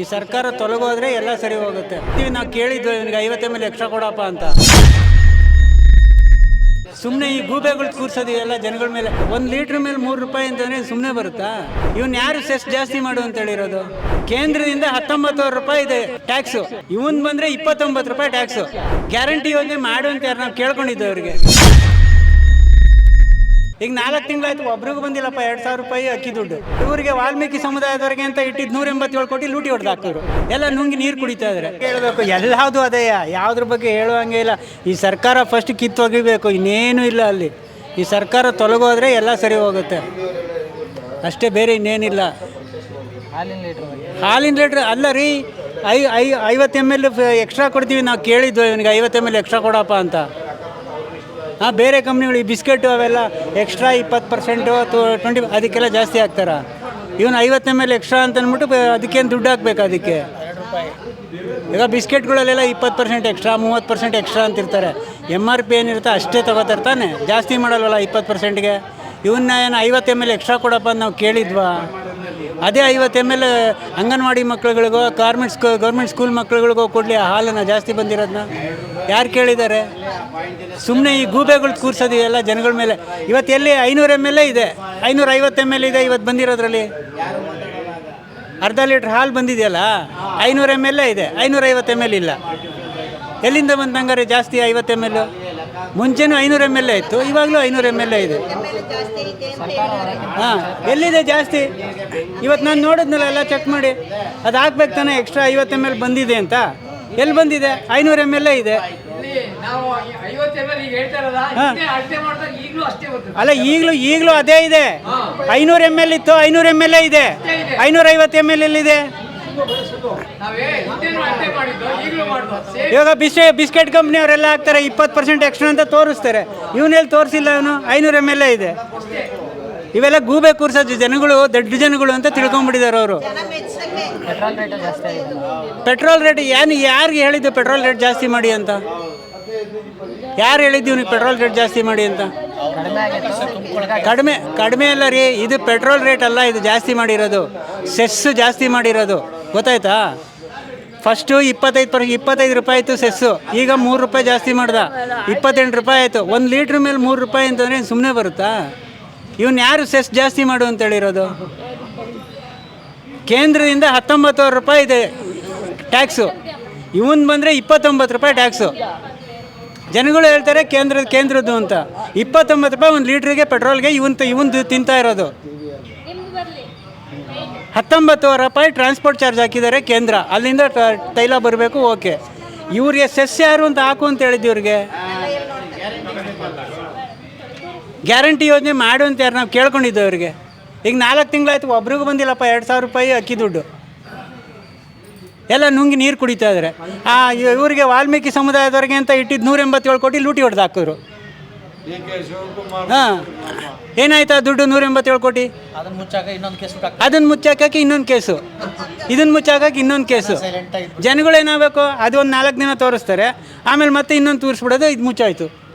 ಈ ಸರ್ಕಾರ ತೊಲಗೋದ್ರೆ ಎಲ್ಲ ಸರಿ ಹೋಗುತ್ತೆ. ಇವ್ ನಾವು ಕೇಳಿದ್ವಿ ಇವನಿಗೆ ಐವತ್ತು ಮೇಲೆ ಎಕ್ಸ್ಟ್ರಾ ಕೊಡಪ್ಪ ಅಂತ. ಸುಮ್ಮನೆ ಈ ಗೂಬೆಗಳು ಕೂರ್ಸೋದು ಎಲ್ಲ ಜನಗಳ ಮೇಲೆ. ಒಂದು ಲೀಟ್ರ್ ಮೇಲೆ ಮೂರು ರೂಪಾಯಿ ಅಂತಂದ್ರೆ ಸುಮ್ಮನೆ ಬರುತ್ತಾ? ಇವನ್ ಯಾರು ಸೆಸ್ ಜಾಸ್ತಿ ಮಾಡು ಅಂತ ಹೇಳಿರೋದು? ಕೇಂದ್ರದಿಂದ ಹತ್ತೊಂಬತ್ತು ರೂಪಾಯಿ ಇದೆ ಟ್ಯಾಕ್ಸು. ಇವನ್ ಬಂದ್ರೆ ಇಪ್ಪತ್ತೊಂಬತ್ತು ರೂಪಾಯಿ ಟ್ಯಾಕ್ಸು. ಗ್ಯಾರಂಟಿ ಯೋಜನೆ ಮಾಡು ಅಂತ ಯಾರು ನಾವು ಕೇಳ್ಕೊಂಡಿದ್ದೆ ಅವ್ರಿಗೆ. ಈಗ ನಾಲ್ಕು ತಿಂಗಳಾಯ್ತು ಒಬ್ರಿಗೂ ಬಂದಿಲ್ಲಪ್ಪ ಎರಡು ಸಾವಿರ ರೂಪಾಯಿ ಅಕ್ಕಿ ದುಡ್ಡು. ಇವರಿಗೆ ವಾಲ್ಮೀಕಿ ಸಮುದಾಯದವರಿಗೆ ಅಂತ ಇಟ್ಟಿದ್ದು ನೂರ ಎಂಬತ್ತೇಳು ಕೋಟಿ ಲೂಟಿ ಹೊಡೆದು ಹಾಕಿದ್ರು ಎಲ್ಲ ನುಂಗಿ ನೀರು ಕುಡಿತಾ ಇದ್ದಾರೆ ಹೇಳಬೇಕು ಎಲ್ಲಾವುದು ಅದೇ ಯಾವ್ದ್ರ ಬಗ್ಗೆ ಹೇಳುವಂಗೆ ಇಲ್ಲ. ಈ ಸರ್ಕಾರ ಫಸ್ಟ್ ಕಿತ್ತೊಗಿಬೇಕು ಇನ್ನೇನು ಇಲ್ಲ ಅಲ್ಲಿ. ಈ ಸರ್ಕಾರ ತೊಲಗೋದ್ರೆ ಎಲ್ಲ ಸರಿ ಹೋಗುತ್ತೆ. ಅಷ್ಟೇ ಬೇರೆ ಇನ್ನೇನಿಲ್ಲ. ಹಾಲಿನ ಲೀಟ್ರ್ ಹಾಲಿನ ಲೀಟ್ರ್ ಅಲ್ಲ ರೀ ಐ ಐ ಐವತ್ತು ಎಂ ಎಲ್ ಎಕ್ಸ್ಟ್ರಾ ಕೊಡ್ತೀವಿ ನಾವು ಕೇಳಿದ್ವಿ ಇವನಿಗೆ ಐವತ್ತು ಎಂ ಎಲ್ ಎಕ್ಸ್ಟ್ರಾ ಕೊಡಪ್ಪ ಅಂತ. ಹಾಂ ಬೇರೆ ಕಂಪ್ನಿಗಳು ಈ ಬಿಸ್ಕೆಟು ಅವೆಲ್ಲ ಎಕ್ಸ್ಟ್ರಾ ಇಪ್ಪತ್ತು ಪರ್ಸೆಂಟು ಟ್ವೆಂಟಿ ಅದಕ್ಕೆಲ್ಲ ಜಾಸ್ತಿ ಹಾಕ್ತಾರೆ? ಇವನು ಐವತ್ತು ಎಂ ಎಲ್ ಎಕ್ಸ್ಟ್ರಾ ಅಂತ ಅಂದ್ಬಿಟ್ಟು ಅದಕ್ಕೇನು ದುಡ್ಡು ಹಾಕ್ಬೇಕು ಅದಕ್ಕೆ? ಈಗ ಬಿಸ್ಕೆಟ್ಗಳಲ್ಲೆಲ್ಲ ಇಪ್ಪತ್ತು ಪರ್ಸೆಂಟ್ ಎಕ್ಸ್ಟ್ರಾ ಮೂವತ್ತು ಪರ್ಸೆಂಟ್ ಎಕ್ಸ್ಟ್ರಾ ಅಂತಿರ್ತಾರೆ. ಎಂ ಆರ್ ಪಿ ಏನಿರುತ್ತೆ ಅಷ್ಟೇ ತಾನೆ? ಜಾಸ್ತಿ ಮಾಡಲ್ವಲ್ಲ ಇಪ್ಪತ್ತು ಪರ್ಸೆಂಟ್ಗೆ ಇವನ್ನ ಏನು ಐವತ್ತು ಎಂ ಎಲ್ ಎಕ್ಸ್ಟ್ರಾ ಕೊಡಪ್ಪ ಅಂತ ನಾವು ಕೇಳಿದ್ವಾ? ಅದೇ ಐವತ್ತು ಎಂ ಎಲ್ ಅಂಗನವಾಡಿ ಮಕ್ಳಿಗೋ ಗಾರ್ಮೆಂಟ್ ಸ್ಕೂ ಗೌರ್ಮೆಂಟ್ ಸ್ಕೂಲ್ ಮಕ್ಳುಗಳಿಗೋ ಕೊಡಲಿ ಆ ಹಾಲನ್ನು ಜಾಸ್ತಿ ಬಂದಿರೋದನ್ನ ಯಾರು ಕೇಳಿದ್ದಾರೆ? ಸುಮ್ಮನೆ ಈ ಗೂಬೆಗಳು ಕೂರ್ಸೋದು ಎಲ್ಲ ಜನಗಳ ಮೇಲೆ. ಇವತ್ತು ಎಲ್ಲಿ ಐನೂರು ಎಂ ಎಲ್ ಇದೆ. ಐನೂರ ಐವತ್ತು ಎಂ ಎಲ್ ಇದೆ ಇವತ್ತು ಬಂದಿರೋದ್ರಲ್ಲಿ. ಅರ್ಧ ಲೀಟ್ರ್ ಹಾಲು ಬಂದಿದೆಯಲ್ಲ? ಐನೂರು ಎಂ ಎಲ್ ಇದೆ. ಐನೂರೈವತ್ತು ಎಂ ಎಲ್ ಇಲ್ಲ. ಎಲ್ಲಿಂದ ಬಂದು ಹಂಗಾರೆ ಜಾಸ್ತಿ ಐವತ್ತು ಎಂ ಎಲ್ ಮುಂಚೆನೂ ಐನೂರು ಎಂ ಎಲ್ ಇತ್ತು, ಇವಾಗಲೂ ಐನೂರು ಎಂ ಎಲ್ ಇದೆ. ಹಾಂ, ಎಲ್ಲಿದೆ ಜಾಸ್ತಿ? ಇವತ್ತು ನಾನು ನೋಡಿದ್ನಲ್ಲ, ಎಲ್ಲ ಚೆಕ್ ಮಾಡಿ. ಅದು ಹಾಕ್ಬೇಕು ತಾನೆ ಎಕ್ಸ್ಟ್ರಾ ಐವತ್ತು ಎಂ ಎಲ್ ಬಂದಿದೆ ಅಂತ. ಎಲ್ಲಿ ಬಂದಿದೆ? ಐನೂರು ಎಂ ಎಲ್ ಇದೆ. ಐವತ್ತು ಅಲ್ಲ ಈಗಲೂ ಈಗಲೂ ಅದೇ ಇದೆ. ಐನೂರು ಎಂ ಎಲ್ ಇತ್ತು ಐನೂರು ಎಂ ಎಲ್ ಇದೆ. ಐನೂರೈವತ್ತು ಎಂ ಎಲ್ ಎಲ್ಲಿದೆ? ಇದೆ ಇವಾಗ ಬಿಸ್ಕೆ ಬಿಸ್ಕೆಟ್ ಕಂಪ್ನಿಯವರೆಲ್ಲ ಹಾಕ್ತಾರೆ ಇಪ್ಪತ್ತು ಪರ್ಸೆಂಟ್ ಎಕ್ಸ್ಟ್ರಾ ಅಂತ ತೋರಿಸ್ತಾರೆ. ಇವನೇಲಿ ತೋರಿಸಿಲ್ಲ ಅವನು ಐನೂರು ಎಂ ಎಲ್ ಇದೆ. ಇವೆಲ್ಲ ಗೂಬೆ ಕೂರ್ಸೋದು ಜನಗಳು, ದೊಡ್ಡ ಜನಗಳು ಅಂತ ತಿಳ್ಕೊಂಡ್ಬಿಟ್ಟಿದ್ದಾರೆ ಅವರು. ಪೆಟ್ರೋಲ್ ರೇಟ್ ಏನು, ಯಾರಿಗೆ ಹೇಳಿದ್ದು ಪೆಟ್ರೋಲ್ ರೇಟ್ ಜಾಸ್ತಿ ಮಾಡಿ ಅಂತ? ಯಾರು ಹೇಳಿದ್ದು ನೀವು ಪೆಟ್ರೋಲ್ ರೇಟ್ ಜಾಸ್ತಿ ಮಾಡಿ ಅಂತ? ಕಡಿಮೆ ಕಡಿಮೆ ಕಡಿಮೆ ಅಲ್ಲ ರೀ, ಇದು ಪೆಟ್ರೋಲ್ ರೇಟ್ ಅಲ್ಲ, ಇದು ಜಾಸ್ತಿ ಮಾಡಿರೋದು. ಸೆಸ್ ಜಾಸ್ತಿ ಮಾಡಿರೋದು. ಗೊತ್ತಾಯ್ತಾ? ಫಸ್ಟು ಇಪ್ಪತ್ತೈದು ಪರ್, ಇಪ್ಪತ್ತೈದು ರೂಪಾಯಿ ಆಯಿತು ಸೆಸ್ಸು. ಈಗ ಮೂರು ರೂಪಾಯಿ ಜಾಸ್ತಿ ಮಾಡ್ದ. ಇಪ್ಪತ್ತೆಂಟು ರೂಪಾಯಿ ಆಯಿತು. ಒಂದು ಲೀಟ್ರ್ ಮೇಲೆ ಮೂರು ರೂಪಾಯಿ ಅಂತಂದರೆ ಸುಮ್ಮನೆ ಬರುತ್ತಾ? ಇವನು ಯಾರು ಸೆಸ್ ಜಾಸ್ತಿ ಮಾಡು ಅಂತ ಹೇಳಿರೋದು? ಕೇಂದ್ರದಿಂದ ಹತ್ತೊಂಬತ್ತು ರೂಪಾಯಿ ಇದೆ ಟ್ಯಾಕ್ಸು. ಇವನ್ ಬಂದರೆ ಇಪ್ಪತ್ತೊಂಬತ್ತು ರೂಪಾಯಿ ಟ್ಯಾಕ್ಸು. ಜನಗಳು ಹೇಳ್ತಾರೆ ಕೇಂದ್ರ ಕೇಂದ್ರದ್ದು ಅಂತ. ಇಪ್ಪತ್ತೊಂಬತ್ತು ರೂಪಾಯಿ ಒಂದು ಲೀಟ್ರಿಗೆ ಪೆಟ್ರೋಲ್ಗೆ ಇವನ್ ಇವನ್ ತಿಂತಾ ಇರೋದು. ಹತ್ತೊಂಬತ್ತು ರೂಪಾಯಿ ಟ್ರಾನ್ಸ್ಪೋರ್ಟ್ ಚಾರ್ಜ್ ಹಾಕಿದ್ದಾರೆ ಕೇಂದ್ರ. ಅಲ್ಲಿಂದ ತೈಲ ಬರಬೇಕು, ಓಕೆ. ಇವ್ರಿಗೆ ಸೆಸ್ ಯಾರು ಅಂತ ಹಾಕು ಅಂತ ಹೇಳಿದ್ದು ಇವ್ರಿಗೆ. ಗ್ಯಾರಂಟಿ ಯೋಜನೆ ಮಾಡು ಅಂತ ಯಾರು ನಾವು ಕೇಳ್ಕೊಂಡಿದ್ದೆ ಅವರಿಗೆ. ಈಗ ನಾಲ್ಕು ತಿಂಗಳಾಯ್ತು ಒಬ್ರಿಗೂ ಬಂದಿಲ್ಲಪ್ಪ ಎರಡು ಸಾವಿರ ರೂಪಾಯಿ ಅಕ್ಕಿ ದುಡ್ಡು. ಎಲ್ಲ ನುಂಗಿ ನೀರು ಕುಡಿತಾ ಇದ್ದಾರೆ ಆ ಇವರಿಗೆ ವಾಲ್ಮೀಕಿ ಸಮುದಾಯದವ್ರಿಗೆ ಅಂತ ಇಟ್ಟಿದ್ದು ನೂರ ಎಂಬತ್ತೇಳು ಕೋಟಿ ಲೂಟಿ ಹೊಡೆದು ಹಾಕಿದ್ರು. ಹಾಂ. ಏನಾಯ್ತು ಆ ದುಡ್ಡು ನೂರ ಎಂಬತ್ತೇಳು ಕೋಟಿ? ಅದನ್ನ ಮುಚ್ಚಾಕ ಇನ್ನೊಂದು ಕೇಸ್ ಅದನ್ನು ಮುಚ್ಚಾಕಿ ಇನ್ನೊಂದು ಕೇಸು. ಇದನ್ನು ಮುಚ್ಚಾಕಿ ಇನ್ನೊಂದು ಕೇಸು. ಸೈಲೆಂಟ್ ಆಗಿ ಜನಗಳು ಏನಾಗಬೇಕು ಅದು ಒಂದು ನಾಲ್ಕು ದಿನ ತೋರಿಸ್ತಾರೆ. ಆಮೇಲೆ ಮತ್ತೆ ಇನ್ನೊಂದು ತೋರಿಸ್ಬಿಡೋದು ಇದು ಮುಚ್ಚಾಯ್ತು.